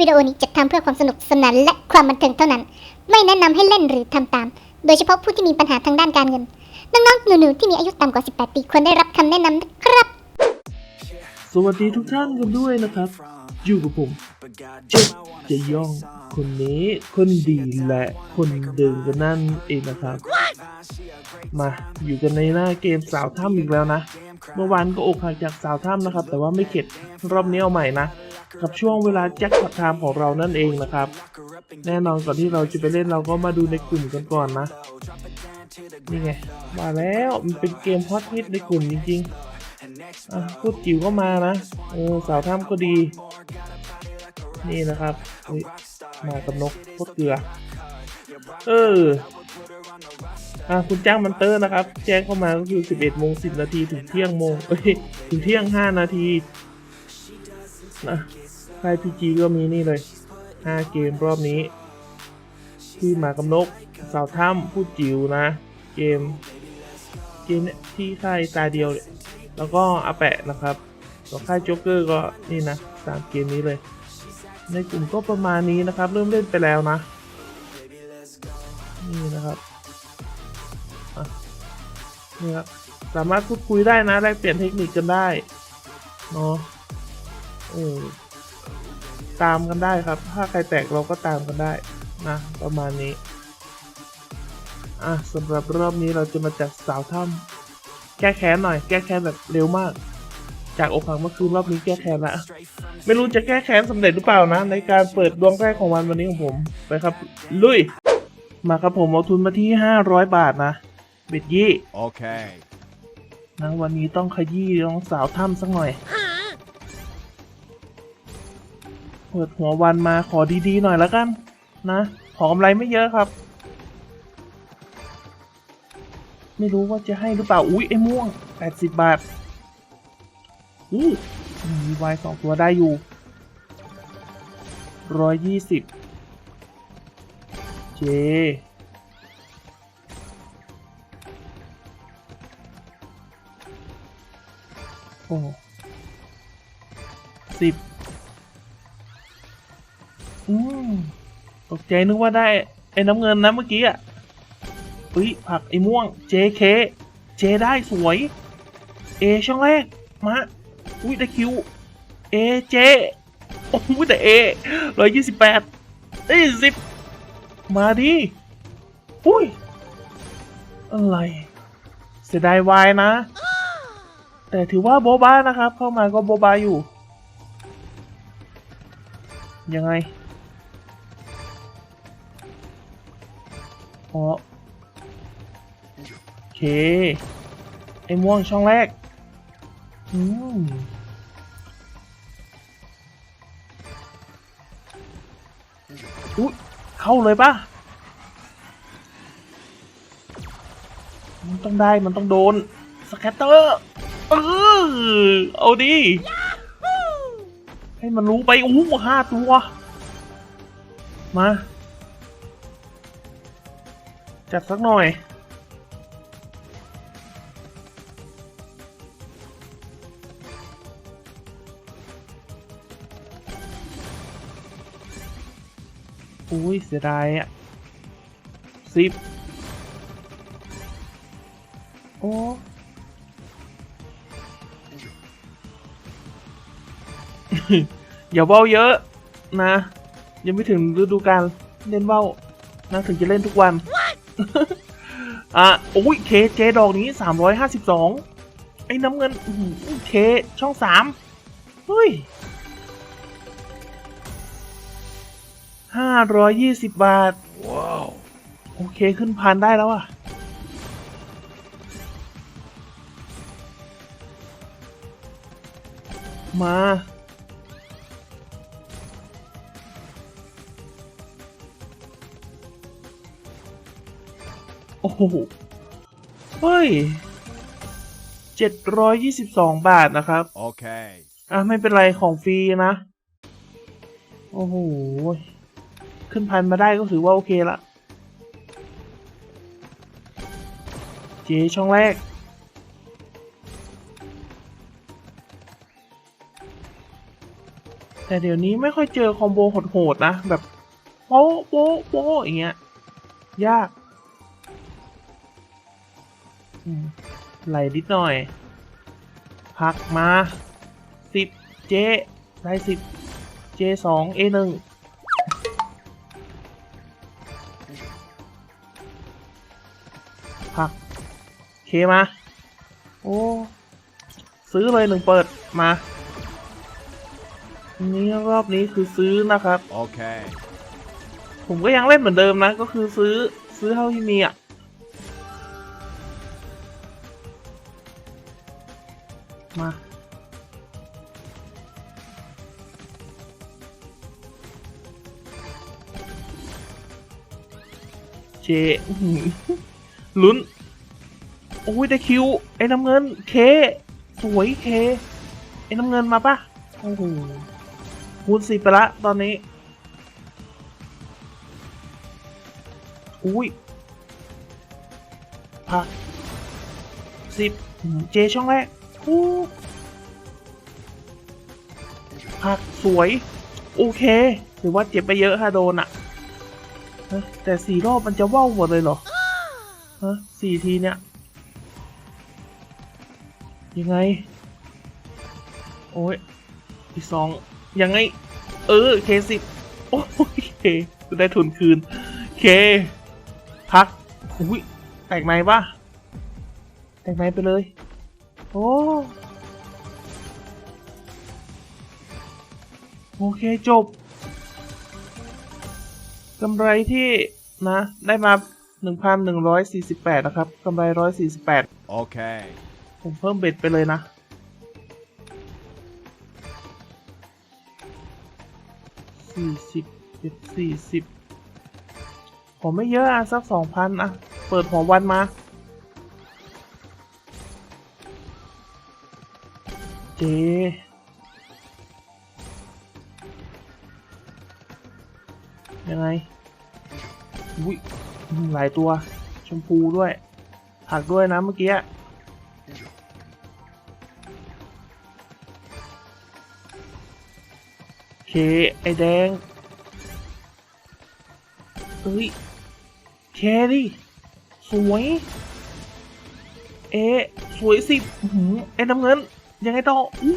วิดีโอนี้จัดทำเพื่อความสนุกสนานและความบันเทิงเท่านั้น ไม่แนะนำให้เล่นหรือทำตาม โดยเฉพาะผู้ที่มีปัญหาทางด้านการเงิน น้องๆหนูๆที่มีอายุต่ำกว่า 18 ปีควรได้รับคำแนะนำนะครับ สวัสดีทุกท่านกันด้วยนะครับ อยู่กับผมเจ็ดจะย่องคนนี้ คนดีและคนเดิมกันนั่นเองนะครับ มาอยู่กันในหน้าเกมสาวถ้ำอีกแล้วนะ เมื่อวานก็อกหักจากสาวถ้ำนะครับ แต่ว่าไม่เข็ดรอบนี้เอาใหม่นะ กับช่วงเวลาแจ็คพอตไทม์ของเรานั่นเองนะครับ แน่นอนก่อนที่เราจะไปเล่นเราก็มาดูในกลุ่มกันก่อนนะ นี่ไง มาแล้วมันเป็นเกมฮอตฮิตในกลุ่มจริงๆพูดจิ๋วก็มานะเออสาวถ้ำก็ดี นี่นะครับมากับนกโคตรเกลือ เอออะคุณจ้างมันเตอร์นะครับ แจ้งเข้ามาก็คือ 11โมง10 นาทีถึงเที่ยงโมงเอ้ยถึงเที่ยง 5 นาทีนะ ค่ายพีจีก็มีนี่เลย 5 เกมรอบนี้ ที่หมากับนกสาวถ้ำพูดจิ๋วนะ เกม เกมเนี่ยที่ค่ายตาเดียวเนี่ยแล้วก็อาแปะนะครับส่วค่ายโจ๊กเกอร์ก็นี่นะสามเกมนี้เลย ในกลุ่มก็ประมาณนี้นะครับ เริ่มเล่นไปแล้วนะ นี่นะครับนี่ครับสามารถพูดคุยได้นะแลกเปลี่ยนเทคนิคกันได้เนาะเออ ตามกันได้ครับ ถ้าใครแตกเราก็ตามกันได้นะประมาณนี้ อะสำหรับรอบนี้เราจะมาจัดสาวถ้ำแก้แค้นหน่อย แก้แค้นแบบเร็วมาก จากอกหักเมื่อคืนรอบนี้แก้แค้นละไม่รู้จะแก้แค้นสำเร็จหรือเปล่านะ ในการเปิดดวงแรกของวันวันนี้ของผมไปครับ ลุย มาครับผมเอาทุนมาที่ 500 บาทนะเบ็ดยี่ Okay. นะวันนี้ต้องขยี้น้องสาวถ้ำสักหน่อย เปิดหัววันมาขอดีๆหน่อยแล้วกันนะขอกำไรไม่เยอะครับ ไม่รู้ว่าจะให้หรือเปล่า อุ๊ยไอ้ม่วง 80 บาทอู้มีวายสองตัวได้อยู่120เจ โอ้สิบ อืมตกใจนึกว่าได้ ไอ้น้ำเงินนะเมื่อกี้อะอุ้ยผักไอ้ม่วง JK เจได้สวย เอช่องแรก มาอุ้ยได้คิวเอเจโอ้โหแต่เอร้อยยี่สิบแปดเอ้สิบมาดิอุ้ย อะไร เสียดายวายนะ แต่ถือว่าโบบานะครับ เข้ามาก็โบบาอยู่ ยังไง อ๋อโอเค ไอ้ม่วงช่องแรก อืมอุ๊ยเข้าเลยปะมันต้องได้มันต้องโดน สแคตเตอร์เออเอาดิให้มันรู้ไปอู้ห้าตัว มา จัดสักหน่อยอุ้ยเสียดายอะสิบโอ้อย่าเว้าเยอะนะ ยังไม่ถึงฤดูกาลเล่นเว้านะถึงจะเล่นทุกวัน อะโอ้ยเคเจดอกนี้สามร้อยห้าสิบสองไอ้น้ำเงินอื้อหือเคช่องสามเฮ้ยห้าร้อยยี่สิบบาท ว้าว โอเคขึ้นพันได้แล้วอะมา โอ้โห เฮ้ยเจ็ดร้อยยี่สิบสองบาทนะครับ Okay. อะ ไม่เป็นไรของฟรีนะ โอ้โห ขึ้นพันมาได้ก็ถือว่าโอเคละ เจช่องแรกอแต่เดี๋ยวนี้ไม่ค่อยเจอคอมโบโหดๆนะ แบบโป๊ะโป๊ะโป๊ะอย่างเงี้ย ยากอืม ไหลนิดหน่อย พักมาสิบเจได้สิบเจสองเอหนึ่งพักเคมา โอ้ ซื้อเลยหนึ่งเปิดมานี่รอบนี้คือซื้อนะครับ Okay. ผมก็ยังเล่นเหมือนเดิมนะ ก็คือซื้อซื้อเท่าที่มีอะ มาเจหลุ้น โอ้ย ได้คิว ไอ้น้ำเงิน เค สวยเค ไอ้น้ำเงินมาปะโอ้โหคูณสิบไปละตอนนี้ อุ้ยพักสิบเจช่องแรก อู้พักสวย โอเคหรือว่าเจ็บไปเยอะค่ะโดนอะแต่สี่รอบมันจะว่าวหมดเลยเหรอฮะสี่ทีเนี่ย ยังไง โอ้ยอีสองยังไง เออเคสิบโอ้ยเคได้ทุนคืน เคพักอุ้ยแตกไหนปะแตกไหนไปเลย โอ้โอเคจบกำไรที่นะ ได้มา 1,148 นะครับกำไร 148 Okay. ผมเพิ่มเบ็ดไปเลยนะ สี่สิบเจ็ดสี่สิบผมไม่เยอะอะ สักสองพันอะ เปิดหัววันมา เจยังไงอุ้ยหลายตัว ชมพูด้วยผักด้วยนะเมื่อกี้เค ไอแดงเอ้ยเคดิสวย เอสวยสิหือเอ็น้ำเงิน ยังไงต่ออู้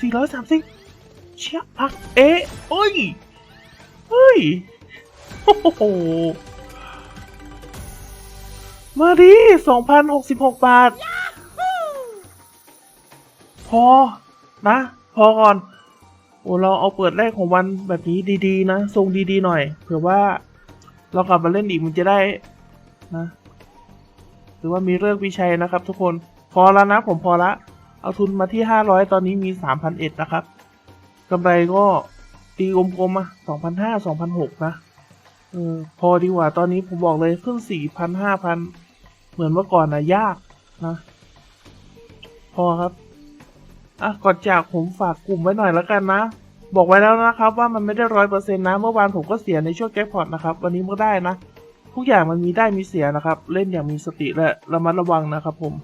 สี่ร้อยสามสิบเชี่ยพัก เอะเอ้ย เฮ้ย โอ้โห มาดิสองพันหกสิบหกบาท พอ นะ พอก่อน โอ้ เราเอาเปิดแรกของวันแบบนี้ดีๆ นะ ทรงดีๆ หน่อย เผื่อว่าเรากลับมาเล่นอีกมันจะได้ นะ หรือว่ามีเรื่องวิชัยนะครับทุกคน พอแล้วนะ ผมพอละ เอาทุนมาที่ห้าร้อยตอนนี้มีสามพันเอ็ดนะครับกำไรก็ตีกลมๆอะสองพันห้าสองพันหกนะเออพอดีกว่าตอนนี้ผมบอกเลยขึ้นสี่พันห้าพันเหมือนเมื่อก่อนนะยากนะ พอครับ อะ ก่อนจากผมฝากกลุ่มไว้หน่อยแล้วกันนะ บอกไว้แล้วนะครับ ว่ามันไม่ได้ร้อยเปอร์เซ็นต์นะ เมื่อวานผมก็เสียในช่วงแจ็คพอตนะครับ วันนี้ก็ได้นะ ทุกอย่างมันมีได้มีเสียนะครับ เล่นอย่างมีสติและระมัดระวังนะครับผม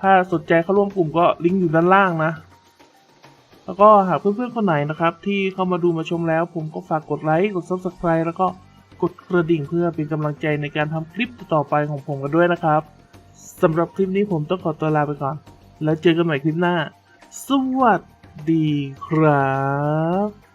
ถ้าสนใจเข้าร่วมกลุ่มก็ลิงก์อยู่ด้านล่างนะ แล้วก็หากเพื่อนๆคนไหนนะครับ ที่เข้ามาดูมาชมแล้ว ผมก็ฝากกดไลค์กด subscribe แล้วก็กดกระดิ่งเพื่อเป็นกำลังใจในการทำคลิปต่อไปของผมกันด้วยนะครับสำหรับคลิปนี้ผมต้องขอตัวลาไปก่อน แล้วเจอกันใหม่คลิปหน้า สวัสดีครับ